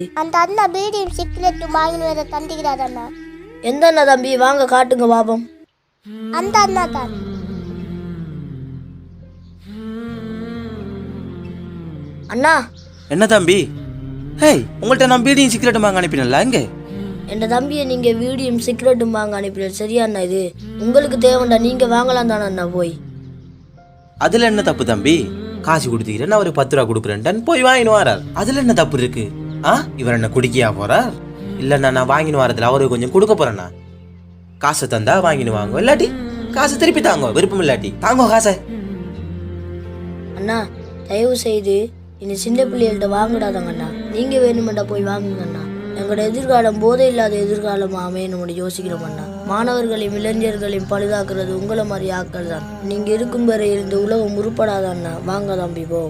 அந்த அண்ணா பீடியும் சிக்ரெட்டும் வாங்கின்னு வர தந்திக்கிறார் அண்ணா. எந்த அண்ணா தம்பி? வாங்க காட்டுங்க பாப்போம். அந்த அண்ணா தான். அண்ணா? என்ன தம்பி? ஹேய் உங்கள்கிட்ட நான் பீடியும் சிகரெட்டும் வாங்க அனுப்பினல எங்க? என் தம்பியை நீங்க வீடியும் சிகரெட்டும் வாங்க அனுப்பினது சரியா அண்ணா இது? உங்களுக்கு தேவைண்டா நீங்க வாங்கலாம் தானே அண்ணா போய். அதுல என்ன தப்பு தம்பி? காசு கொடுத்தீங்க நான் ஒரு பத்து ரூபா கொடுக்குறேன்டான் போய் வாங்கின்னு வரார். அதுல என்ன தப்பு இருக்கு? ஆ? இவர் என்ன குடிக்கையா போறார்? இல்லைண்ணா நான் வாங்கின்னு வரதுல அவருக்கு கொஞ்சம் கொடுக்க போறேண்ணா. காசை தந்தா வாங்கின்னு வாங்க இல்லாட்டி காசு திருப்பி தாங்க விருப்பம் இல்லாட்டி. தாங்க காசை. அண்ணா தயவு செய்து இனி சின்ன பிள்ளைகள்கிட்ட வாங்கிடாதாங்க அண்ணா நீங்க வேணுமெண்டா போய் வாங்குங்க அண்ணா எங்களோட எதிர்காலம் போதை இல்லாத எதிர்காலம் அமையணும்னு யோசிக்கிறோம் அண்ணா மாணவர்களையும் இளைஞர்களையும் பழுதாக்குறது உங்களை மாதிரி ஆக்கள் தான் நீங்க இருக்கும் வரை இந்த உலகம் உருப்படாத அண்ணா வாங்க தம்பி போ.